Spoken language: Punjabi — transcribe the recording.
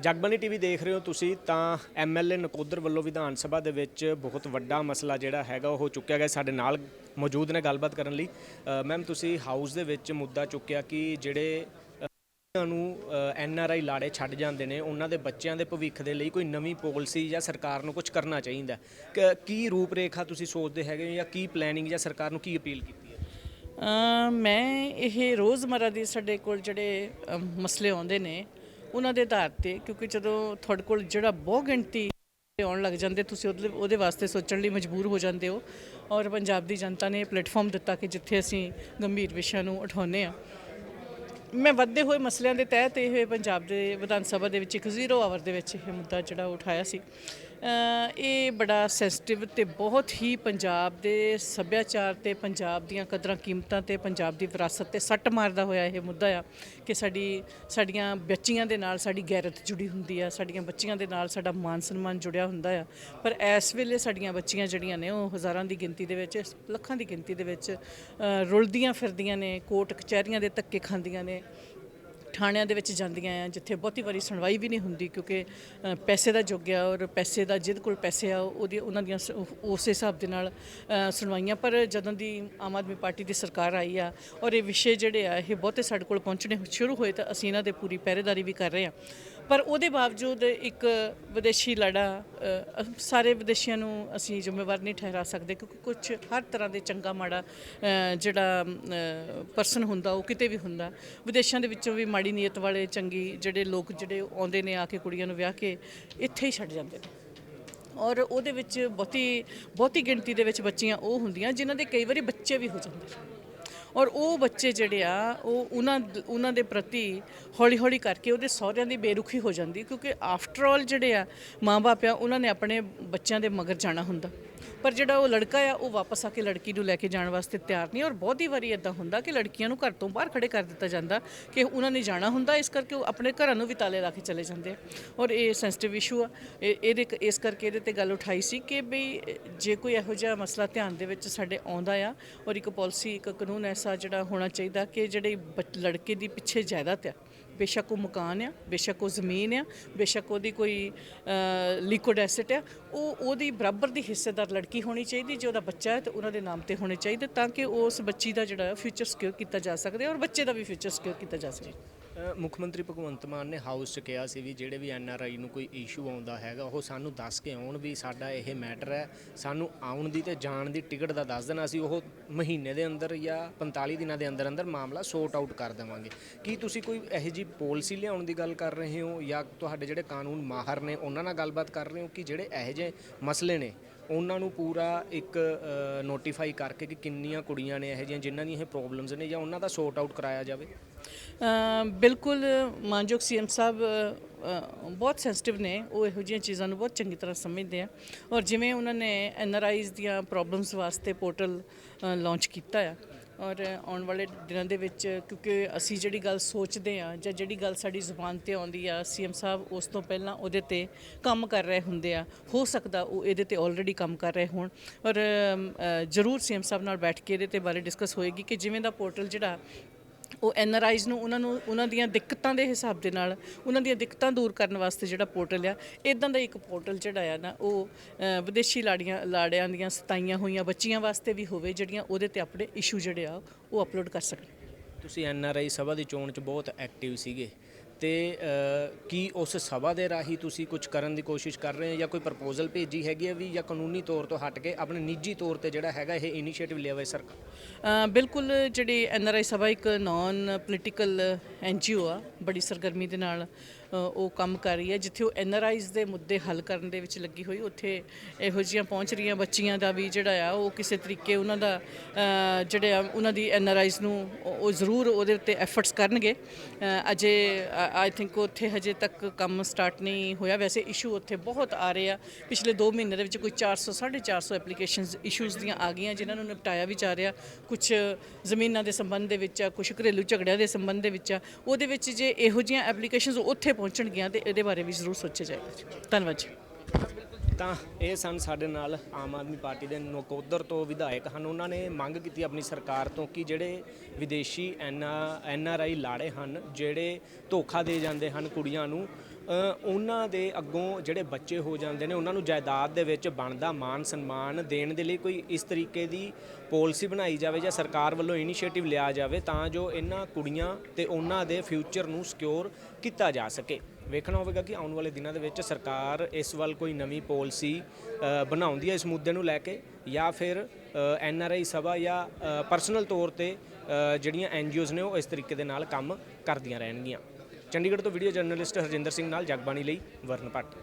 ਜਗਬਾਨੀ ਟੀਵੀ ਦੇਖ ਰਹੇ ਹੋ ਤੁਸੀਂ ਤਾਂ ਐਮਐਲਏ ਨਕੋਦਰ ਵੱਲੋਂ ਵਿਧਾਨ ਸਭਾ ਦੇ ਵਿੱਚ ਬਹੁਤ ਵੱਡਾ ਮਸਲਾ ਜਿਹੜਾ ਹੈਗਾ ਉਹ ਚੁੱਕਿਆ ਗਿਆ ਸਾਡੇ ਨਾਲ ਮੌਜੂਦ ਨੇ ਗੱਲਬਾਤ ਕਰਨ ਲਈ। ਮੈਮ, ਤੁਸੀਂ ਹਾਊਸ ਦੇ ਵਿੱਚ ਮੁੱਦਾ ਚੁੱਕਿਆ ਕਿ ਜਿਹੜੇ ਉਹਨਾਂ ਨੂੰ ਐਨ ਆਰ ਆਈ ਲਾੜੇ ਛੱਡ ਜਾਂਦੇ ਨੇ, ਉਹਨਾਂ ਦੇ ਬੱਚਿਆਂ ਦੇ ਭਵਿੱਖ ਦੇ ਲਈ ਕੋਈ ਨਵੀਂ ਪਾਲਿਸੀ ਜਾਂ ਸਰਕਾਰ ਨੂੰ ਕੁਝ ਕਰਨਾ ਚਾਹੀਦਾ ਕ- ਕੀ ਰੂਪਰੇਖਾ ਤੁਸੀਂ ਸੋਚਦੇ ਹੈਗੇ ਜਾਂ ਕੀ ਪਲੈਨਿੰਗ ਜਾਂ ਸਰਕਾਰ ਨੂੰ ਕੀ ਅਪੀਲ ਕੀਤੀ ਹੈ? ਮੈਂ ਇਹ ਰੋਜ਼ਮਰਾ ਦੇ ਸਾਡੇ ਕੋਲ ਜਿਹੜੇ ਮਸਲੇ ਆਉਂਦੇ ਨੇ ਉਹਨਾਂ ਦੇ ਆਧਾਰ ਤੇ, ਕਿਉਂਕਿ ਜਦੋਂ ਤੁਹਾਡੇ ਕੋਲ ਜਿਹੜਾ ਬਹੁ ਗਿਣਤੀ ਆਉਣ ਲੱਗ ਜਾਂਦੇ, ਤੁਸੀਂ ਉਹਦੇ ਉਹਦੇ ਵਾਸਤੇ ਸੋਚਣ ਲਈ ਮਜਬੂਰ ਹੋ ਜਾਂਦੇ ਹੋ। ਔਰ ਪੰਜਾਬ ਦੀ ਜਨਤਾ ਨੇ ਪਲੇਟਫਾਰਮ ਦਿੱਤਾ ਕਿ ਜਿੱਥੇ ਅਸੀਂ ਗੰਭੀਰ ਵਿਸ਼ਿਆਂ ਨੂੰ ਉਠਾਉਂਦੇ ਆ ਮੈਂ ਵੱਧਦੇ ਹੋਏ ਮਸਲਿਆਂ ਦੇ ਤਹਿਤ ਇਹ ਪੰਜਾਬ ਦੇ ਵਿਧਾਨ ਸਭਾ ਦੇ ਵਿੱਚ ਇੱਕ ਜ਼ੀਰੋ ਆਵਰ ਦੇ ਵਿੱਚ ਇਹ ਮੁੱਦਾ ਜਿਹੜਾ ਉਠਾਇਆ ਸੀ। ਇਹ ਬੜਾ ਸੈਂਸਿਟਿਵ ਤੇ ਬਹੁਤ ਹੀ ਪੰਜਾਬ ਦੇ ਸੱਭਿਆਚਾਰ ਤੇ ਪੰਜਾਬ ਦੀਆਂ ਕਦਰਾਂ ਕੀਮਤਾਂ ਤੇ ਪੰਜਾਬ ਦੀ ਵਿਰਾਸਤ ਤੇ ਸੱਟ ਮਾਰਦਾ ਹੋਇਆ ਇਹ ਮੁੱਦਾ ਆ ਕਿ ਸਾਡੀ, ਸਾਡੀਆਂ ਬੱਚੀਆਂ ਦੇ ਨਾਲ ਸਾਡੀ ਗੈਰਤ ਜੁੜੀ ਹੁੰਦੀ ਆ, ਸਾਡੀਆਂ ਬੱਚੀਆਂ ਦੇ ਨਾਲ ਸਾਡਾ ਮਾਨ ਸਨਮਾਨ ਜੁੜਿਆ ਹੁੰਦਾ ਆ। ਪਰ ਇਸ ਵੇਲੇ ਸਾਡੀਆਂ ਬੱਚੀਆਂ ਜਿਹੜੀਆਂ ਨੇ ਉਹ ਹਜ਼ਾਰਾਂ ਦੀ ਗਿਣਤੀ ਦੇ ਵਿੱਚ, ਲੱਖਾਂ ਦੀ ਗਿਣਤੀ ਦੇ ਵਿੱਚ ਰੁਲਦੀਆਂ ਫਿਰਦੀਆਂ ਨੇ ਕੋਰਟ ਕਚਹਿਰੀਆਂ ਦੇ ਧੱਕੇ ਖਾਂਦੀਆਂ ਨੇ ਥਾਣਿਆਂ ਦੇ ਵਿੱਚ ਜਾਂਦੀਆਂ ਆ, ਜਿੱਥੇ ਬਹੁਤੀ ਵਾਰੀ ਸੁਣਵਾਈ ਵੀ ਨਹੀਂ ਹੁੰਦੀ ਕਿਉਂਕਿ ਪੈਸੇ ਦਾ ਯੁੱਗ ਆ ਔਰ ਪੈਸੇ ਦਾ ਜਿਹਦੇ ਕੋਲ ਪੈਸੇ ਆ, ਉਹਦੀ, ਉਹਨਾਂ ਦੀਆਂ ਸ- ਉਸੇ ਹਿਸਾਬ ਦੇ ਨਾਲ ਸੁਣਵਾਈਆਂ। ਪਰ ਜਦੋਂ ਦੀ ਆਮ ਆਦਮੀ ਪਾਰਟੀ ਦੀ ਸਰਕਾਰ ਆਈ ਆ ਔਰ ਇਹ ਵਿਸ਼ੇ ਜਿਹੜੇ ਆ, ਇਹ ਬਹੁਤੇ ਸਾਡੇ ਕੋਲ ਪਹੁੰਚਣੇ ਸ਼ੁਰੂ ਹੋਏ ਤਾਂ ਅਸੀਂ ਇਹਨਾਂ ਦੇ ਪੂਰੀ ਪਹਿਰੇਦਾਰੀ ਵੀ ਕਰ ਰਹੇ ਆ ਪਰ ਉਹਦੇ ਬਾਵਜੂਦ ਇੱਕ ਵਿਦੇਸ਼ੀ ਲੜਾ ਸਾਰੇ ਵਿਦੇਸ਼ੀਆਂ ਨੂੰ ਅਸੀਂ ਜ਼ਿੰਮੇਵਾਰ ਨਹੀਂ ਠਹਿਰਾ ਸਕਦੇ ਕਿਉਂਕਿ ਕੁਝ ਹਰ ਤਰ੍ਹਾਂ ਦੇ ਚੰਗਾ ਮਾੜਾ ਜਿਹੜਾ ਪਰਸਨ ਹੁੰਦਾ, ਉਹ ਕਿਤੇ ਵੀ ਹੁੰਦਾ। ਵਿਦੇਸ਼ਾਂ ਦੇ ਵਿੱਚੋਂ ਵੀ ਮਾੜੀ ਨੀਅਤ ਵਾਲੇ ਚੰਗੀ ਜਿਹੜੇ ਲੋਕ ਜਿਹੜੇ ਆਉਂਦੇ ਨੇ ਆ ਕੇ ਕੁੜੀਆਂ ਨੂੰ ਵਿਆਹ ਕੇ ਇੱਥੇ ਹੀ ਛੱਡ ਜਾਂਦੇ ਨੇ। ਔਰ ਉਹਦੇ ਵਿੱਚ ਬਹੁਤੀ ਬਹੁਤੀ ਗਿਣਤੀ ਦੇ ਵਿੱਚ ਬੱਚੀਆਂ ਉਹ ਹੁੰਦੀਆਂ ਜਿਨ੍ਹਾਂ ਦੇ ਕਈ ਵਾਰੀ ਬੱਚੇ ਵੀ ਹੋ ਜਾਂਦੇ ਨੇ। ਔਰ ਉਹ ਬੱਚੇ ਜਿਹੜੇ ਆ, ਉਹ ਉਹਨਾਂ ਉਹਨਾਂ ਦੇ ਪ੍ਰਤੀ ਹੌਲੀ ਹੌਲੀ ਕਰਕੇ ਉਹਦੇ ਸਹੁਰਿਆਂ ਦੀ ਬੇਰੁਖੀ ਹੋ ਜਾਂਦੀ ਕਿਉਂਕਿ ਆਫਟਰ ਆਲ ਜਿਹੜੇ ਆ, ਮਾਂ-ਬਾਪ ਆ, ਉਹਨਾਂ ਨੇ ਆਪਣੇ ਬੱਚਿਆਂ ਦੇ ਮਗਰ ਜਾਣਾ ਹੁੰਦਾ। ਪਰ ਜਿਹੜਾ ਉਹ ਲੜਕਾ ਆ, ਉਹ ਵਾਪਸ ਆ ਕੇ ਲੜਕੀ ਨੂੰ ਲੈ ਕੇ ਜਾਣ ਵਾਸਤੇ ਤਿਆਰ ਨਹੀਂ। ਔਰ ਬਹੁਤੀ ਵਾਰੀ ਇਦਾਂ ਹੁੰਦਾ ਕਿ ਲੜਕੀਆਂ ਨੂੰ ਘਰ ਤੋਂ ਬਾਹਰ ਖੜੇ ਕਰ ਦਿੱਤਾ ਜਾਂਦਾ ਕਿ ਉਹਨਾਂ ਨੇ ਜਾਣਾ ਹੁੰਦਾ, ਇਸ ਕਰਕੇ ਉਹ ਆਪਣੇ ਘਰਾਂ ਨੂੰ ਵੀ ਤਾਲੇ ਲਾ ਕੇ ਚਲੇ ਜਾਂਦੇ ਆ। ਔਰ ਇਹ ਸੈਂਸਿਟਿਵ ਇਸ਼ੂ ਆ। ਇਹ- ਇਹਦੇ ਇਸ ਕਰਕੇ ਇਹਦੇ ਤੇ ਗੱਲ ਉਠਾਈ ਸੀ ਕਿ ਬਈ, ਜੇ ਕੋਈ ਇਹੋ ਜਿਹਾ ਮਸਲਾ ਧਿਆਨ ਦੇ ਵਿੱਚ ਸਾਡੇ ਆਉਂਦਾ ਆ, ਔਰ ਇੱਕ ਪਾਲਿਸੀ ਇੱਕ ਕਾਨੂੰਨ ਐਸਾ ਜਿਹੜਾ ਹੋਣਾ ਚਾਹੀਦਾ ਕਿ ਜਿਹੜੇ ਬੱਚ- ਲੜਕੇ ਦੀ ਪਿੱਛੇ ਜਾਇਦਾਦ ਆ ਬੇਸ਼ੱਕ ਉਹ ਮਕਾਨ ਆ, ਬੇਸ਼ੱਕ ਉਹ ਜ਼ਮੀਨ ਆ, ਬੇਸ਼ੱਕ ਉਹਦੀ ਕੋਈ ਲਿਕੁਇਡ ਐਸੈਟ ਆ, ਉਹ, ਉਹਦੀ ਬਰਾਬਰ ਦੀ ਹਿੱਸੇਦਾਰ ਲੜਕੀ ਹੋਣੀ ਚਾਹੀਦੀ, ਜੇ ਉਹਦਾ ਬੱਚਾ ਹੈ ਤੇ ਉਹਨਾਂ ਦੇ ਨਾਮ ਤੇ ਹੋਣੇ ਚਾਹੀਦੇ ਤਾਂ ਕਿ ਉਸ ਬੱਚੀ ਦਾ ਜਿਹੜਾ ਫਿਊਚਰ ਸਿਕਿਉਰ ਕੀਤਾ ਜਾ ਸਕਦਾ ਔਰ ਬੱਚੇ ਦਾ ਵੀ ਫਿਊਚਰ ਸਿਕਿਉਰ ਕੀਤਾ ਜਾ ਸਕੇ। ਮੁੱਖ ਮੰਤਰੀ ਭਗਵੰਤ ਮਾਨ ਨੇ ਹਾਊਸ 'ਚ ਕਿਹਾ ਸੀ ਵੀ ਜਿਹੜੇ ਵੀ ਐਨ ਆਰ ਆਈ ਨੂੰ ਕੋਈ ਇਸ਼ੂ ਆਉਂਦਾ ਹੈਗਾ, ਉਹ ਸਾਨੂੰ ਦੱਸ ਕੇ ਆਉਣ ਵੀ ਸਾਡਾ ਇਹ ਮੈਟਰ ਹੈ, ਸਾਨੂੰ ਆਉਣ ਦੀ ਤੇ ਜਾਣ ਦੀ ਟਿਕਟ ਦਾ ਦੱਸ ਦੇਣਾ, ਅਸੀਂ ਉਹ ਮਹੀਨੇ ਦੇ ਅੰਦਰ ਜਾਂ 45 ਦਿਨਾਂ ਦੇ ਅੰਦਰ ਅੰਦਰ ਮਾਮਲਾ ਸੋਰਟ ਆਊਟ ਕਰ ਦੇਵਾਂਗੇ। ਕੀ ਤੁਸੀਂ ਕੋਈ ਇਹੋ ਜੀ ਪਾਲਿਸੀ ਲਿਆਉਣ ਦੀ ਗੱਲ ਕਰ ਰਹੇ ਹੋ ਜਾਂ ਤੁਹਾਡੇ ਜਿਹੜੇ ਕਾਨੂੰਨ ਮਾਹਰ ਨੇ, ਉਹਨਾਂ ਨਾਲ ਗੱਲਬਾਤ ਕਰ ਰਹੇ ਹੋ ਕਿ ਜਿਹੜੇ ਇਹੋ ਜਿਹੇ ਮਸਲੇ ਨੇ, ਉਹਨਾਂ ਨੂੰ ਪੂਰਾ ਇੱਕ ਨੋਟੀਫਾਈ ਕਰਕੇ ਕਿ ਕਿੰਨੀਆਂ ਕੁੜੀਆਂ ਨੇ ਇਹੋ ਜਿਹੀਆਂ ਜਿਨ੍ਹਾਂ ਦੀਆਂ ਇਹ ਪ੍ਰੋਬਲਮਸ ਨੇ ਜਾਂ ਉਹਨਾਂ ਦਾ ਸੋਰਟ ਆਊਟ ਕਰਾਇਆ ਜਾਵੇ? ਬਿਲਕੁਲ, ਮਾਨਯੋਗ ਸੀਐਮ ਸਾਹਿਬ ਬਹੁਤ ਸੈਂਸਿਟਿਵ ਨੇ, ਉਹ ਇਹੋ ਜਿਹੀਆਂ ਚੀਜ਼ਾਂ ਨੂੰ ਬਹੁਤ ਚੰਗੀ ਤਰ੍ਹਾਂ ਸਮਝਦੇ ਆ ਔਰ ਜਿਵੇਂ ਉਹਨਾਂ ਨੇ ਐਨਆਰਆਈਜ਼ ਦੀਆਂ ਪ੍ਰੋਬਲਮਸ ਵਾਸਤੇ ਪੋਰਟਲ ਲਾਂਚ ਕੀਤਾ ਆ। ਔਰ ਆਉਣ ਵਾਲੇ ਦਿਨਾਂ ਦੇ ਵਿੱਚ ਕਿਉਂਕਿ ਅਸੀਂ ਜਿਹੜੀ ਗੱਲ ਸੋਚਦੇ ਆ ਜਾਂ ਜਿਹੜੀ ਗੱਲ ਸਾਡੀ ਜ਼ੁਬਾਨ ਤੇ ਆਉਂਦੀ ਆ ਸੀਐਮ ਸਾਹਿਬ ਉਸ ਤੋਂ ਪਹਿਲਾਂ ਉਹਦੇ ਤੇ ਕੰਮ ਕਰ ਰਹੇ ਹੁੰਦੇ ਆ। ਹੋ ਸਕਦਾ ਉਹ ਇਹਦੇ ਤੇ ਆਲਰੇਡੀ ਕੰਮ ਕਰ ਰਹੇ ਹੋਣ। ਔਰ ਅਮ, ਅ, ਜ਼ਰੂਰ ਸੀਐਮ ਸਾਹਿਬ ਨਾਲ ਬੈਠ ਕੇ ਇਹਦੇ ਤੇ ਬਾਰੇ ਡਿਸਕਸ ਹੋਏਗੀ ਕਿ ਜਿਵੇਂ ਦਾ ਪੋਰਟਲ ਜਿਹੜਾ ਉਹ ਐੱਨ ਆਰ ਆਈਜ਼ ਨੂੰ, ਉਹਨਾਂ ਨੂੰ, ਉਹਨਾਂ ਦੀਆਂ ਦਿੱਕਤਾਂ ਦੇ ਹਿਸਾਬ ਦੇ ਨਾਲ, ਉਹਨਾਂ ਦੀਆਂ ਦਿੱਕਤਾਂ ਦੂਰ ਕਰਨ ਵਾਸਤੇ ਜਿਹੜਾ ਪੋਰਟਲ ਆ ਇਦਾਂ ਦਾ ਇੱਕ ਪੋਰਟਲ ਜਿਹੜਾ ਆ ਨਾ, ਉਹ ਵਿਦੇਸ਼ੀ ਲਾੜੀਆਂ, ਲਾੜਿਆਂ ਦੀਆਂ ਸਤਾਈਆਂ ਹੋਈਆਂ ਬੱਚੀਆਂ ਵਾਸਤੇ ਵੀ ਹੋਵੇ, ਜਿਹੜੀਆਂ ਉਹਦੇ ਤੇ ਆਪਣੇ ਇਸ਼ੂ ਜਿਹੜੇ ਆ, ਉਹ ਅਪਲੋਡ ਕਰ ਸਕਣ। ਤੁਸੀਂ ਐਨ ਆਰ ਆਈ ਸਭਾ ਦੀ ਚੋਣ 'ਚ ਬਹੁਤ ਐਕਟਿਵ ਸੀਗੇ। ਤੇ ਕੀ ਉਸ ਸਭਾ ਦੇ ਰਾਹੀਂ ਤੁਸੀਂ ਕੁਝ ਕਰਨ ਦੀ ਕੋਸ਼ਿਸ਼ ਕਰ ਰਹੇ ਹੋ ਜਾਂ ਕੋਈ ਪ੍ਰਪੋਜ਼ਲ ਭੇਜੀ ਹੈਗੀ ਹੈ ਵੀ ਜਾਂ ਕਾਨੂੰਨੀ ਤੌਰ ਤੋਂ ਹਟ ਕੇ ਆਪਣੇ ਨਿੱਜੀ ਤੌਰ ਤੇ ਜਿਹੜਾ ਹੈਗਾ ਇਹ ਇਨੀਸ਼ੀਏਟਿਵ ਲਿਆ ਹੋਇਆ ਸਰਕਾਰ? ਬਿਲਕੁਲ ਜਿਹੜੀ ਐਨਆਰਆਈ ਸਭਾ ਇੱਕ ਨਾਨ ਪੋਲੀਟੀਕਲ ਐਨਜੀਓ ਆ, ਬੜੀ ਸਰਗਰਮੀ ਦੇ ਨਾਲ ਉਹ ਕੰਮ ਕਰ ਰਹੀ ਹੈ, ਜਿੱਥੇ ਉਹ ਐਨਆਰਆਈਜ਼ ਦੇ ਮੁੱਦੇ ਹੱਲ ਕਰਨ ਦੇ ਵਿੱਚ ਲੱਗੀ ਹੋਈ, ਉੱਥੇ ਇਹੋ ਜਿਹੀਆਂ ਪਹੁੰਚ ਰਹੀਆਂ ਬੱਚੀਆਂ ਦਾ ਵੀ ਜਿਹੜਾ ਆ, ਉਹ ਕਿਸੇ ਤਰੀਕੇ ਉਹਨਾਂ ਦਾ ਜਿਹੜੇ ਆ, ਉਹਨਾਂ ਦੀ ਐਨਆਰਆਈਜ਼ ਨੂੰ ਉਹ ਜ਼ਰੂਰ ਉਹਦੇ ਉੱਤੇ ਐਫਰਟਸ ਕਰਨਗੇ। ਅਜੇ ਆਈ ਥਿੰਕ ਉੱਥੇ ਹਜੇ ਤੱਕ ਕੰਮ ਸਟਾਰਟ ਨਹੀਂ ਹੋਇਆ। ਵੈਸੇ ਇਸ਼ੂ ਉੱਥੇ ਬਹੁਤ ਆ ਰਹੇ ਆ। ਪਿਛਲੇ 2 ਮਹੀਨੇ ਦੇ ਵਿੱਚ ਕੋਈ 400 450 ਐਪਲੀਕੇਸ਼ਨਸ ਇਸ਼ੂਜ਼ ਦੀਆਂ ਆ ਗਈਆਂ, ਜਿਨ੍ਹਾਂ ਨੂੰ ਨਿਪਟਾਇਆ ਵੀ ਜਾ ਰਿਹਾ। ਕੁਝ ਜ਼ਮੀਨਾਂ ਦੇ ਸੰਬੰਧ ਦੇ ਵਿੱਚ ਆ ਕੁਝ ਘਰੇਲੂ ਝਗੜਿਆਂ ਦੇ ਸੰਬੰਧ ਦੇ ਵਿੱਚ ਆ। ਉਹਦੇ ਵਿੱਚ ਜੇ ਇਹੋ ਜਿਹੀਆਂ ਐਪਲੀਕੇਸ਼ਨਸ ਉੱਥੇ ਪਹੁੰਚਣਗੀਆਂ ਤੇ ਇਹਦੇ ਬਾਰੇ ਵੀ ਜ਼ਰੂਰ ਸੋਚਿਆ ਜਾਏਗਾ ਜੀ। ਧੰਨਵਾਦ ਜੀ। ਤਾਂ ਇਹ ਸਨ ਸਾਡੇ ਨਾਲ ਆਮ ਆਦਮੀ ਪਾਰਟੀ ਦੇ ਨਕੋਦਰ ਤੋਂ ਵਿਧਾਇਕ ਹਨ। ਉਹਨਾਂ ਨੇ ਮੰਗ ਕੀਤੀ ਆਪਣੀ ਸਰਕਾਰ ਤੋਂ ਕਿ ਜਿਹੜੇ ਵਿਦੇਸ਼ੀ ਐਨ ਆਰ ਆਈ ਲਾੜੇ ਹਨ, ਜਿਹੜੇ ਧੋਖਾ ਦੇ ਜਾਂਦੇ ਹਨ ਕੁੜੀਆਂ ਨੂੰ ਉਹਨਾਂ ਦੇ ਅੱਗੋਂ ਜਿਹੜੇ ਬੱਚੇ ਹੋ ਜਾਂਦੇ ਨੇ, ਉਹਨਾਂ ਨੂੰ ਜਾਇਦਾਦ ਦੇ ਵਿੱਚ ਬਣਦਾ ਮਾਨ ਸਨਮਾਨ ਦੇਣ ਦੇ ਲਈ ਕੋਈ ਇਸ ਤਰੀਕੇ ਦੀ ਪਾਲਿਸੀ ਬਣਾਈ ਜਾਵੇ ਜਾਂ ਸਰਕਾਰ ਵੱਲੋਂ ਇਨੀਸ਼ੀਏਟਿਵ ਲਿਆ ਜਾਵੇ ਤਾਂ ਜੋ ਇਹਨਾਂ ਕੁੜੀਆਂ ਤੇ ਉਹਨਾਂ ਦੇ ਫਿਊਚਰ ਨੂੰ ਸਿਕਿਉਰ ਕੀਤਾ ਜਾ ਸਕੇ। ਵੇਖਣਾ ਹੋਵੇਗਾ ਕਿ ਆਉਣ ਵਾਲੇ ਦਿਨਾਂ ਦੇ ਵਿੱਚ ਸਰਕਾਰ ਇਸ ਵੱਲ ਕੋਈ ਨਵੀਂ ਪਾਲਿਸੀ ਬਣਾਉਂਦੀ ਹੈ ਇਸ ਮੁੱਦੇ ਨੂੰ ਲੈ ਕੇ ਜਾਂ ਫਿਰ ਐਨ ਆਰ ਆਈ ਸਭਾ ਜਾਂ ਪਰਸਨਲ ਤੌਰ ਤੇ ਜਿਹੜੀਆਂ ਐਨ ਜੀ ਓਜ਼ ਨੇ ਉਹ ਇਸ ਤਰੀਕੇ ਦੇ ਨਾਲ ਕੰਮ ਕਰਦੀਆਂ ਰਹਿਣਗੀਆਂ। ਚੰਡੀਗੜ੍ਹ ਤੋਂ ਵੀਡੀਓ ਜਰਨਲਿਸਟ ਹਰਜਿੰਦਰ ਸਿੰਘ ਨਾਲ ਜਗਬਾਣੀ ਲਈ ਵਰਨ ਭੱਟ